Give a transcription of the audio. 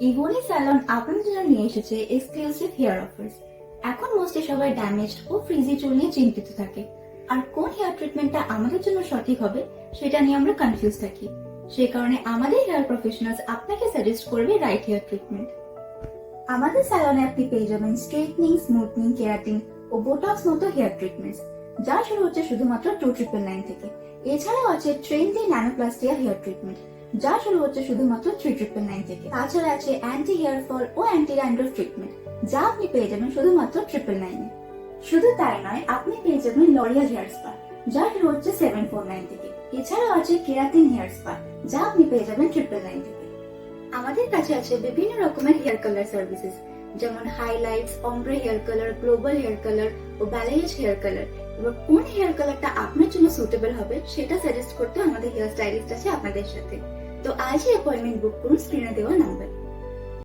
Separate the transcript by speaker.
Speaker 1: ইভোনি salon আপনাদের জন্য নিয়ে এসেছে এক্সক্লুসিভ হেয়ার অফার্স এখন মোস্টলি সবাই ড্যামেজড ও ফ্রিজি চুল নিয়ে চিন্তিত থাকে। আর কোন হেয়ার ট্রিটমেন্টটা আমাদের জন্য সঠিক হবে, সেটা নিয়ে আমরা কনফিউজ থাকি। সেই কারণে আমাদের হেয়ার প্রফেশনালস আপনাকে সাজেস্ট করবে রাইট হেয়ার ট্রিটমেন্ট আমাদের স্যালনে আপনি পেয়ে যাবেন স্ট্রেটনিং স্মুথনিং কেরাটিং ও বোটক্স মতো হেয়ার ট্রিটমেন্টস যা শুরু হচ্ছে শুধুমাত্র টু ট্রিপল নাইন থেকে। এছাড়াও আছে ট্রেন্ডি ন্যানোপ্লাস্টিয়া হেয়ার ট্রিটমেন্ট যা শুরু হচ্ছে শুধুমাত্র থ্রি ট্রিপল নাইন থেকে। তাছাড়া আছে অ্যান্টি হেয়ার ফল ও অ্যান্টি ড্যান্ড্রফ ট্রিটমেন্ট যা আপনি পেয়ে যাবেন শুধুমাত্র ট্রিপল নাইনে শুধু তাই নয়, আপনি পেয়ে যাবেন লরিয়াল হেয়ার স্পা যা শুরু হচ্ছে সেভেন ফোর নাইন থেকে। এছাড়াও আছে কেরাতিন হেয়ার স্পা যা আপনি পেয়ে যাবেন ট্রিপল নাইন থেকে। আমাদের কাছে আছে বিভিন্ন রকমের হেয়ার কালার সার্ভিসেস যেমন highlights ombre hair colour global hair colour ও ব্যালেজ হেয়ার কালার এবার কোন হেয়ার কালারটা আপনার জন্য সুটেবল হবে, সেটা সাজেস্ট করতে আমাদের হেয়ার স্টাইলিস্ট আছে আপনাদের সাথে। તો આજે એપોઇન્ટમેન્ટ બુક કરું સ્ક્રીને તેવા નંબર